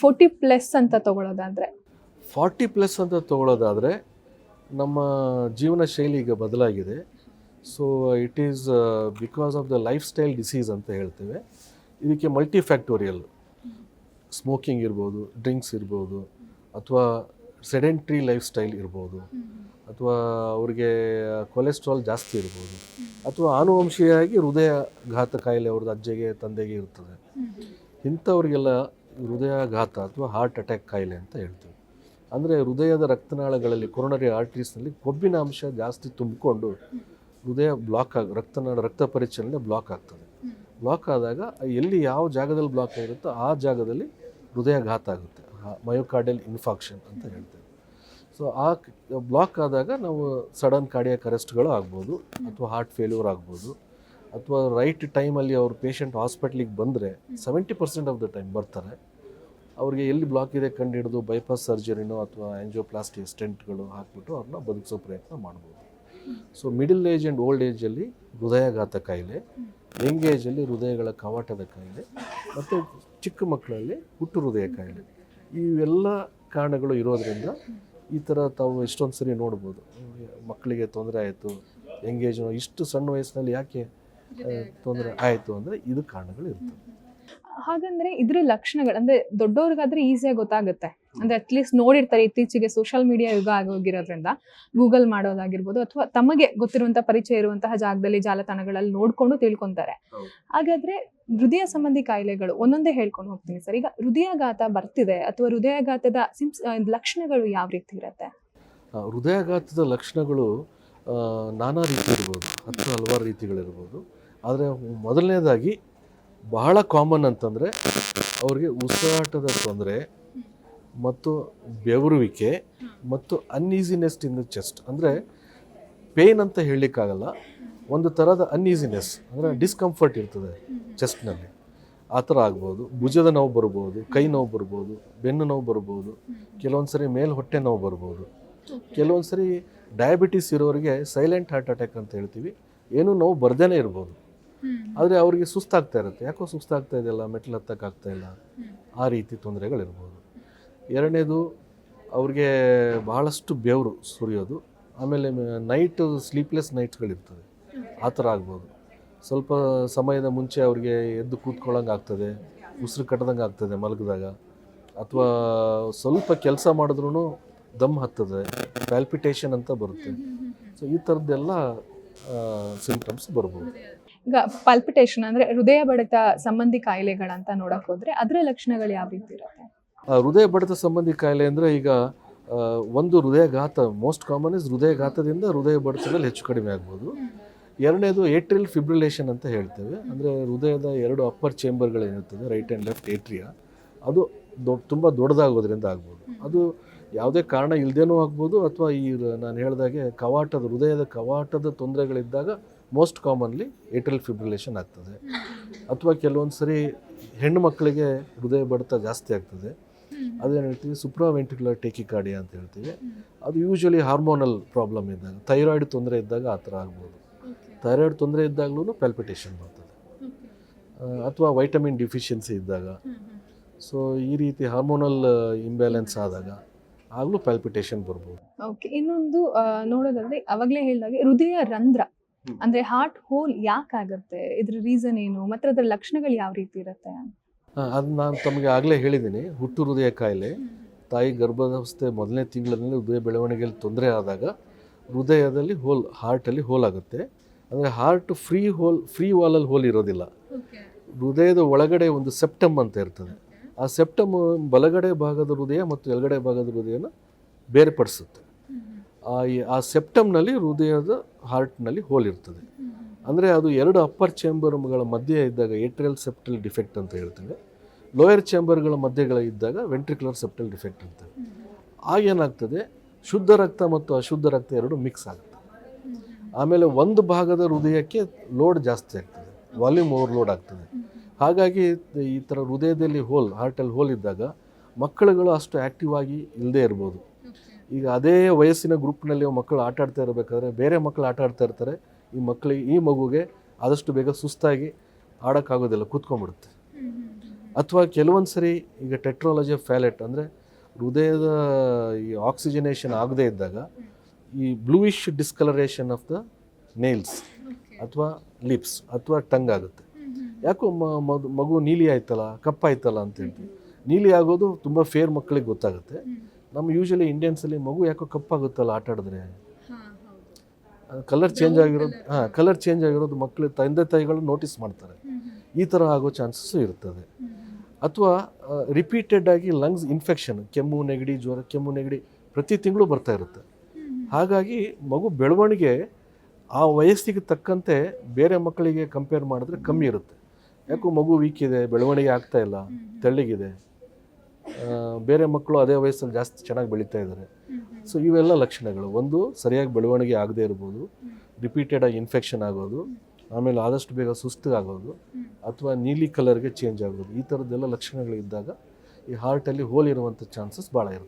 Forty plus ಅಂತ ತಗೊಳ್ಳೋದಾದ್ರೆ forty plus ಅಂತ ತಗೊಳ್ಳೋದಾದರೆ ನಮ್ಮ ಜೀವನ ಶೈಲಿ ಈಗ ಬದಲಾಗಿದೆ. So it is because of the lifestyle disease ಅಂತ ಹೇಳ್ತೇವೆ. ಇದಕ್ಕೆ ಮಲ್ಟಿ ಫ್ಯಾಕ್ಟೋರಿಯಲ್ ಸ್ಮೋಕಿಂಗ್ ಇರ್ಬೋದು ಡ್ರಿಂಕ್ಸ್ ಇರ್ಬೋದು ಅಥವಾ ಸೆಡೆಂಟ್ರಿ ಲೈಫ್ ಸ್ಟೈಲ್ ಇರ್ಬೋದು ಅಥವಾ ಅವ್ರಿಗೆ ಕೊಲೆಸ್ಟ್ರಾಲ್ ಜಾಸ್ತಿ ಇರ್ಬೋದು ಅಥವಾ ಆನುವಂಶೀಯವಾಗಿ ಹೃದಯಘಾತ ಕಾಯಿಲೆ ಅವ್ರದ್ದು ಅಜ್ಜೆಗೆ ತಂದೆಗೆ ಇರ್ತದೆ. ಇಂಥವ್ರಿಗೆಲ್ಲ ಹೃದಯಾಘಾತ ಅಥವಾ ಹಾರ್ಟ್ ಅಟ್ಯಾಕ್ ಕಾಯಿಲೆ ಅಂತ ಹೇಳ್ತೀವಿ. ಅಂದರೆ ಹೃದಯದ ರಕ್ತನಾಳಗಳಲ್ಲಿ ಕೊರೋನರಿ ಆರ್ಟ್ರೀಸ್ನಲ್ಲಿ ಕೊಬ್ಬಿನ ಅಂಶ ಜಾಸ್ತಿ ತುಂಬಿಕೊಂಡು ಹೃದಯ ಬ್ಲಾಕ್ ಆಗ, ರಕ್ತನಾಳ, ರಕ್ತ ಪರಿಚಲನೆ ಬ್ಲಾಕ್ ಆಗ್ತದೆ. ಬ್ಲಾಕ್ ಆದಾಗ ಎಲ್ಲಿ ಯಾವ ಜಾಗದಲ್ಲಿ ಬ್ಲಾಕ್ ಆಗಿರುತ್ತೋ ಆ ಜಾಗದಲ್ಲಿ ಹೃದಯಾಘಾತ ಆಗುತ್ತೆ. ಮಯೋಕಾರ್ಡಿಯಲ್ ಇನ್ಫಾಕ್ಷನ್ ಅಂತ ಹೇಳ್ತೇವೆ. ಸೊ ಆ ಬ್ಲಾಕ್ ಆದಾಗ ನಾವು ಸಡನ್ ಕಾರ್ಡಿಯಾಕ್ ಅರೆಸ್ಟ್ಗಳು ಆಗ್ಬೋದು, ಅಥವಾ ಹಾರ್ಟ್ ಫೇಲ್ಯೂರ್ ಆಗ್ಬೋದು. ಅಥವಾ ರೈಟ್ ಟೈಮಲ್ಲಿ ಅವ್ರ ಪೇಷಂಟ್ ಹಾಸ್ಪಿಟ್ಲಿಗೆ ಬಂದರೆ seventy percent of the time ಬರ್ತಾರೆ. ಅವ್ರಿಗೆ ಎಲ್ಲಿ ಬ್ಲಾಕ್ ಇದೆ ಕಂಡು ಹಿಡಿದು ಬೈಪಾಸ್ ಸರ್ಜರಿನೋ ಅಥವಾ ಆ್ಯಂಜಿಯೋಪ್ಲಾಸ್ಟಿ ಸ್ಟೆಂಟ್ಗಳು ಹಾಕಿಬಿಟ್ಟು ಅವ್ರನ್ನ ಬದುಕಿಸೋ ಪ್ರಯತ್ನ ಮಾಡ್ಬೋದು. So middle age and old ಏಜಲ್ಲಿ ಹೃದಯಾಘಾತ ಕಾಯಿಲೆ ಯಂಗ್ ಏಜಲ್ಲಿ ಹೃದಯಗಳ ಕವಾಟದ ಕಾಯಿಲೆ ಮತ್ತು ಚಿಕ್ಕ ಮಕ್ಕಳಲ್ಲಿ ಹುಟ್ಟು ಹೃದಯ ಕಾಯಿಲೆ. ಇವೆಲ್ಲ ಕಾರಣಗಳು ಇರೋದರಿಂದ ಈ ಥರ ತಾವು ಎಷ್ಟೊಂದು ಸರಿ ನೋಡ್ಬೋದು. ಮಕ್ಕಳಿಗೆ ತೊಂದರೆ ಆಯಿತು ಎಂಗೇಜ್ ಇಷ್ಟು ಸಣ್ಣ ವಯಸ್ಸಿನಲ್ಲಿ ಯಾಕೆ ತೊಂದರೆ ಆಯಿತು. ಅಂದರೆ ಇದು ಕಾರಣಗಳು ಇರ್ತವೆ. ಹಾಗಂದ್ರೆ ಇದ್ರ ಲಕ್ಷಣಗಳು ಅಂದ್ರೆ ದೊಡ್ಡವ್ರಿಗಾದ್ರೆ ಈಸಿಯಾಗಿ ಗೊತ್ತಾಗುತ್ತೆ. ಅಂದ್ರೆ ಅಟ್ಲೀಸ್ಟ್ ನೋಡಿರ್ತಾರೆ ಇತ್ತೀಚೆಗೆ ಸೋಷಿಯಲ್ ಮೀಡಿಯಾ ಯುಗ ಆಗೋಗಿರೋದ್ರಿಂದ ಗೂಗಲ್ ಮಾಡೋದಾಗಿರ್ಬೋದು ಅಥವಾ ತಮಗೆ ಗೊತ್ತಿರುವಂತ ಪರಿಚಯ ಇರುವಂತಹ ಜಾಗದಲ್ಲಿ ಜಾಲತಾಣಗಳಲ್ಲಿ ನೋಡ್ಕೊಂಡು ತಿಳ್ಕೊಂತಾರೆ. ಹಾಗಾದ್ರೆ ಹೃದಯ ಸಂಬಂಧಿ ಕಾಯಿಲೆಗಳು ಒಂದೊಂದೇ ಹೇಳ್ಕೊಂಡು ಹೋಗ್ತೀನಿ ಸರ್. ಈಗ ಹೃದಯಾಘಾತ ಬರ್ತಿದೆ ಅಥವಾ ಹೃದಯಾಘಾತದ ಸಿಮ್ಸ್ ಲಕ್ಷಣಗಳು ಯಾವ ರೀತಿ ಇರುತ್ತೆ? ಹೃದಯಾಘಾತದ ಲಕ್ಷಣಗಳು ನಾನಾ ರೀತಿ ಇರ್ಬೋದು ಹತ್ತು ಹಲವಾರು ರೀತಿಗಳಿರ್ಬೋದು. ಆದರೆ ಮೊದಲನೇದಾಗಿ ಬಹಳ ಕಾಮನ್ ಅಂತಂದರೆ ಅವ್ರಿಗೆ ಉಸಿರಾಟದ ತೊಂದರೆ ಮತ್ತು ಬೆವರುವಿಕೆ ಮತ್ತು ಅನ್ಈಸಿನೆಸ್ ಇನ್ ದ ಚೆಸ್ಟ್ ಅಂದರೆ ಪೇನ್ ಅಂತ ಹೇಳಲಿಕ್ಕಾಗಲ್ಲ, ಒಂದು ಥರದ ಅನ್ಈಸಿನೆಸ್ ಅಂದರೆ ಡಿಸ್ಕಂಫರ್ಟ್ ಇರ್ತದೆ ಚೆಸ್ಟ್ನಲ್ಲಿ ಆ ಥರ ಆಗ್ಬೋದು. ಭುಜದ ನೋವು ಬರ್ಬೋದು, ಕೈ ನೋವು ಬರ್ಬೋದು, ಬೆನ್ನು ನೋವು ಬರ್ಬೋದು ಕೆಲವೊಂದು ಸರಿ ಮೇಲ್ ಹೊಟ್ಟೆ ನೋವು ಬರ್ಬೋದು. ಕೆಲವೊಂದು ಸರಿ ಡಯಾಬಿಟಿಸ್ ಇರೋರಿಗೆ ಸೈಲೆಂಟ್ ಹಾರ್ಟ್ ಅಟ್ಯಾಕ್ ಅಂತ ಹೇಳ್ತೀವಿ. ಏನೂ ನೋವು ಬರ್ದೇನೆ ಇರ್ಬೋದು. ಆದರೆ ಅವರಿಗೆ ಸುಸ್ತಾಗ್ತಾ ಇರುತ್ತೆ. ಯಾಕೋ ಸುಸ್ತಾಗ್ತಾ ಇದೆಯಲ್ಲ ಮೆಟ್ಲು ಹತ್ತಕ್ಕಾಗ್ತಾ ಇಲ್ಲ. ಆ ರೀತಿ ತೊಂದರೆಗಳಿರ್ಬೋದು. ಎರಡನೇದು ಅವ್ರಿಗೆ ಬಹಳಷ್ಟು ಬೆವರು ಸುರಿಯೋದು. ಆಮೇಲೆ ನೈಟ್ ಸ್ಲೀಪ್ಲೆಸ್ ನೈಟ್ಸ್ಗಳಿರ್ತದೆ ಆ ಥರ ಆಗ್ಬೋದು. ಸ್ವಲ್ಪ ಸಮಯದ ಮುಂಚೆ ಅವ್ರಿಗೆ ಎದ್ದು ಕೂತ್ಕೊಳ್ಳೋಂಗೆ ಆಗ್ತದೆ. ಉಸಿರು ಕಟ್ಟದಂಗೆ ಆಗ್ತದೆ ಮಲಗಿದಾಗ. ಅಥವಾ ಸ್ವಲ್ಪ ಕೆಲಸ ಮಾಡಿದ್ರೂ ದಮ್ ಹತ್ತದೆ. ಪ್ಯಾಲ್ಪಿಟೇಷನ್ ಅಂತ ಬರುತ್ತೆ. ಸೊ ಈ ಥರದ್ದೆಲ್ಲ ಸಿಂಪ್ಟಮ್ಸ್ ಬರ್ಬೋದು. ಈಗ ಪಲ್ಪಿಟೇಷನ್ ಅಂದ್ರೆ ಹೃದಯ ಬಡಿತ ಸಂಬಂಧಿ ಕಾಯಿಲೆಗಳಂತ ನೋಡಕ್ ಹೋದ್ರೆ ಅದರ ಲಕ್ಷಣಗಳು ಯಾವ ರೀತಿ ಹೃದಯ ಬಡಿತ ಸಂಬಂಧಿ ಕಾಯಿಲೆ ಅಂದ್ರೆ ಈಗ ಒಂದು ಹೃದಯಘಾತ ಮೋಸ್ಟ್ ಕಾಮನ್ ಇಸ್ ಹೃದಯಘಾತದಿಂದ ಹೃದಯ ಬಡಿತದಲ್ಲಿ ಹೆಚ್ಚು ಕಡಿಮೆ ಆಗ್ಬೋದು. ಎರಡನೇದು ಏಟ್ರಿಯಲ್ ಫಿಬ್ರಿಲೇಷನ್ ಅಂತ ಹೇಳ್ತೇವೆ. ಅಂದರೆ ಹೃದಯದ ಎರಡು ಅಪ್ಪರ್ ಚೇಂಬರ್ಗಳೇನಿರ್ತದೆ ರೈಟ್ ಆ್ಯಂಡ್ ಲೆಫ್ಟ್ ಏಟ್ರಿಯಾ ಅದು ದೊಡ್ಡ ತುಂಬ ದೊಡ್ಡದಾಗೋದ್ರಿಂದ ಆಗ್ಬೋದು. ಅದು ಯಾವುದೇ ಕಾರಣ ಇಲ್ಲದೇನೂ ಆಗ್ಬೋದು, ಅಥವಾ ಈ ನಾನು ಹೇಳ್ದಾಗೆ ಕವಾಟದ, ಹೃದಯದ ಕವಾಟದ ತೊಂದರೆಗಳಿದ್ದಾಗ ಮೋಸ್ಟ್ ಕಾಮನ್ಲಿ ಏಟ್ರಲ್ ಫಿಬ್ರಿಲೇಷನ್ ಆಗ್ತದೆ. ಅಥವಾ ಕೆಲವೊಂದು ಸರಿ ಹೆಣ್ಣು ಮಕ್ಕಳಿಗೆ ಹೃದಯ ಬಡಿತ ಜಾಸ್ತಿ ಆಗ್ತದೆ. ಅದೇನು ಹೇಳ್ತೀವಿ ಸುಪ್ರಾವೆಂಟಿಕ್ಯುಲರ್ ಟೇಕಿಕಾರ್ಡಿಯಾ ಅಂತ ಹೇಳ್ತೀವಿ. ಅದು ಯೂಶ್ವಲಿ ಹಾರ್ಮೋನಲ್ ಪ್ರಾಬ್ಲಮ್ ಇದ್ದಾಗ ಥೈರಾಯ್ಡ್ ತೊಂದರೆ ಇದ್ದಾಗ ಆ ಥರ ಆಗ್ಬೋದು. ಥೈರಾಯ್ಡ್ ತೊಂದರೆ ಇದ್ದಾಗಲೂ ಪ್ಯಾಲ್ಪಿಟೇಷನ್ ಬರ್ತದೆ. ಅಥವಾ ವೈಟಮಿನ್ ಡಿಫಿಷಿಯನ್ಸಿ ಇದ್ದಾಗ. ಸೊ ಈ ರೀತಿ ಹಾರ್ಮೋನಲ್ ಇಂಬ್ಯಾಲೆನ್ಸ್ ಆದಾಗ ಆಗಲೂ ಪ್ಯಾಲ್ಪಿಟೇಷನ್ ಬರ್ಬೋದು. ಓಕೆ ಇನ್ನೊಂದು ನೋಡೋದಾದ್ರೆ ಅವಾಗ್ಲೇ ಹೇಳಿದಾಗೆ ಹೃದಯ ರಂಧ್ರ. ಅಂದ್ರೆ ಹಾರ್ಟ್ ಹೋಲ್ ಯಾಕಾಗತ್ತೆ ಇದ್ರ ರೀಸನ್ ಏನು? ಮತ್ತೆ ಅದರ ಲಕ್ಷಣಗಳು ಯಾವ ರೀತಿ ಇರುತ್ತೆ? ಅದು ನಾನು ತಮಗೆ ಆಗಲೇ ಹೇಳಿದ್ದೀನಿ ಹುಟ್ಟು ಹೃದಯ ಕಾಯಿಲೆ. ತಾಯಿ ಗರ್ಭಾವಸ್ಥೆ ಮೊದಲನೇ ತಿಂಗಳಲ್ಲಿ ಹೃದಯ ಬೆಳವಣಿಗೆಯಲ್ಲಿ ತೊಂದರೆ ಆದಾಗ ಹೃದಯದಲ್ಲಿ ಹೋಲ್ ಹಾರ್ಟಲ್ಲಿ ಹೋಲ್ ಆಗುತ್ತೆ. ಅಂದರೆ ಹಾರ್ಟ್ ಫ್ರೀ ಹೋಲ್ ಫ್ರೀ ವಾಲಲ್ಲಿ ಹೋಲ್ ಇರೋದಿಲ್ಲ. ಹೃದಯದ ಒಳಗಡೆ ಒಂದು ಸೆಪ್ಟಮ್ ಅಂತ ಇರ್ತದೆ. ಆ ಸೆಪ್ಟಮ್ ಬಲಗಡೆ ಭಾಗದ ಹೃದಯ ಮತ್ತು ಎಡಗಡೆ ಭಾಗದ ಹೃದಯನ ಬೇರ್ಪಡಿಸುತ್ತೆ. ಆ ಸೆಪ್ಟಮ್ನಲ್ಲಿ ಹೃದಯದ ಹಾರ್ಟ್ನಲ್ಲಿ ಹೋಲ್ ಇರ್ತದೆ. ಅಂದರೆ ಅದು ಎರಡು ಅಪ್ಪರ್ ಚೇಂಬರ್ಗಳ ಮಧ್ಯೆ ಇದ್ದಾಗ ಏಟ್ರಿಯಲ್ ಸೆಪ್ಟಲ್ ಡಿಫೆಕ್ಟ್ ಅಂತ ಹೇಳ್ತೇವೆ. ಲೋಯರ್ ಚೇಂಬರ್ಗಳ ಮಧ್ಯೆಗಳಿದ್ದಾಗ ವೆಂಟ್ರಿಕ್ಯುಲರ್ ಸೆಪ್ಟಲ್ ಡಿಫೆಕ್ಟ್ ಅಂತ ಆಗೇನಾಗ್ತದೆ ಶುದ್ಧ ರಕ್ತ ಮತ್ತು ಅಶುದ್ಧ ರಕ್ತ ಎರಡು ಮಿಕ್ಸ್ ಆಗುತ್ತೆ. ಆಮೇಲೆ ಒಂದು ಭಾಗದ ಹೃದಯಕ್ಕೆ ಲೋಡ್ ಜಾಸ್ತಿ ಆಗ್ತದೆ. ವಾಲ್ಯೂಮ್ ಓವರ್ಲೋಡ್ ಆಗ್ತದೆ. ಹಾಗಾಗಿ ಈ ಥರ ಹೃದಯದಲ್ಲಿ ಹೋಲ್ ಹಾರ್ಟಲ್ಲಿ ಹೋಲ್ ಇದ್ದಾಗ ಮಕ್ಕಳುಗಳು ಅಷ್ಟು ಆ್ಯಕ್ಟಿವ್ ಆಗಿ ಇಲ್ಲದೇ ಇರ್ಬೋದು. ಈಗ ಅದೇ ವಯಸ್ಸಿನ ಗ್ರೂಪ್ನಲ್ಲಿ ಮಕ್ಕಳು ಆಟ ಆಡ್ತಾ ಇರಬೇಕಾದ್ರೆ ಬೇರೆ ಮಕ್ಕಳು ಆಟ ಆಡ್ತಾ ಇರ್ತಾರೆ ಈ ಮಕ್ಕಳಿಗೆ ಈ ಮಗುಗೆ ಆದಷ್ಟು ಬೇಗ ಸುಸ್ತಾಗಿ ಆಡೋಕ್ಕಾಗೋದಿಲ್ಲ ಕೂತ್ಕೊಂಡ್ಬಿಡುತ್ತೆ. ಅಥವಾ ಕೆಲವೊಂದು ಸರಿ ಈಗ ಟೆಟ್ರಾಲಜಿ ಫ್ಯಾಲೆಟ್ ಅಂದರೆ ಹೃದಯದ ಈ ಆಕ್ಸಿಜನೇಷನ್ ಆಗದೇ ಇದ್ದಾಗ ಈ bluish discoloration of the nails ಅಥವಾ ಲಿಪ್ಸ್ ಅಥವಾ ಟಂಗ್ ಆಗುತ್ತೆ. ಯಾಕೋ ಮಗು ನೀಲಿ ಆಯ್ತಲ್ಲ ಕಪ್ಪಾಯ್ತಲ್ಲ ಅಂತ ಹೇಳ್ತೀವಿ. ನೀಲಿ ಆಗೋದು ತುಂಬ ಫೇರ್ ಮಕ್ಕಳಿಗೆ ಗೊತ್ತಾಗುತ್ತೆ. ನಮ್ಮ ಯೂಶಲಿ ಇಂಡಿಯನ್ಸಲ್ಲಿ ಮಗು ಯಾಕೋ ಕಪ್ಪಾಗುತ್ತಲ್ಲ ಆಟ ಆಡಿದ್ರೆ? ಕಲರ್ ಚೇಂಜ್ ಆಗಿರೋದು ಹಾಂ ಕಲರ್ ಚೇಂಜ್ ಆಗಿರೋದು ಮಕ್ಕಳು ತಂದೆ ತಾಯಿಗಳು ನೋಟಿಸ್ ಮಾಡ್ತಾರೆ. ಈ ಥರ ಆಗೋ ಚಾನ್ಸಸ್ಸು ಇರ್ತದೆ. ಅಥವಾ ರಿಪೀಟೆಡ್ ಆಗಿ ಲಂಗ್ಸ್ ಇನ್ಫೆಕ್ಷನ್ ಕೆಮ್ಮು ನೆಗಡಿ ಜ್ವರ ಕೆಮ್ಮು ನೆಗಡಿ ಪ್ರತಿ ತಿಂಗಳು ಬರ್ತಾ ಇರುತ್ತೆ. ಹಾಗಾಗಿ ಮಗು ಬೆಳವಣಿಗೆ ಆ ವಯಸ್ಸಿಗೆ ತಕ್ಕಂತೆ ಬೇರೆ ಮಕ್ಕಳಿಗೆ ಕಂಪೇರ್ ಮಾಡಿದ್ರೆ ಕಮ್ಮಿ ಇರುತ್ತೆ. ಯಾಕೋ ಮಗು ವೀಕ್ ಇದೆ ಬೆಳವಣಿಗೆ ಆಗ್ತಾ ಇಲ್ಲ ತೆಳ್ಳಗಿದೆ. ಬೇರೆ ಮಕ್ಕಳು ಅದೇ ವಯಸ್ಸಲ್ಲಿ ಜಾಸ್ತಿ ಚೆನ್ನಾಗಿ ಬೆಳೀತಾ ಇದ್ದಾರೆ. ಸೊ ಇವೆಲ್ಲ ಲಕ್ಷಣಗಳು. ಒಂದು, ಸರಿಯಾಗಿ ಬೆಳವಣಿಗೆ ಆಗದೇ ಇರ್ಬೋದು. ರಿಪೀಟೆಡ್ ಆಗಿ ಇನ್ಫೆಕ್ಷನ್ ಆಗೋದು. ಆಮೇಲೆ ಆದಷ್ಟು ಬೇಗ ಸುಸ್ತು ಆಗೋದು ಅಥವಾ ನೀಲಿ ಕಲರ್ಗೆ ಚೇಂಜ್ ಆಗೋದು. ಈ ಥರದ್ದೆಲ್ಲ ಲಕ್ಷಣಗಳಿದ್ದಾಗ ಈ ಹಾರ್ಟಲ್ಲಿ ಹೋಲ್ ಇರುವಂಥ ಚಾನ್ಸಸ್ ಭಾಳ ಇರುತ್ತೆ.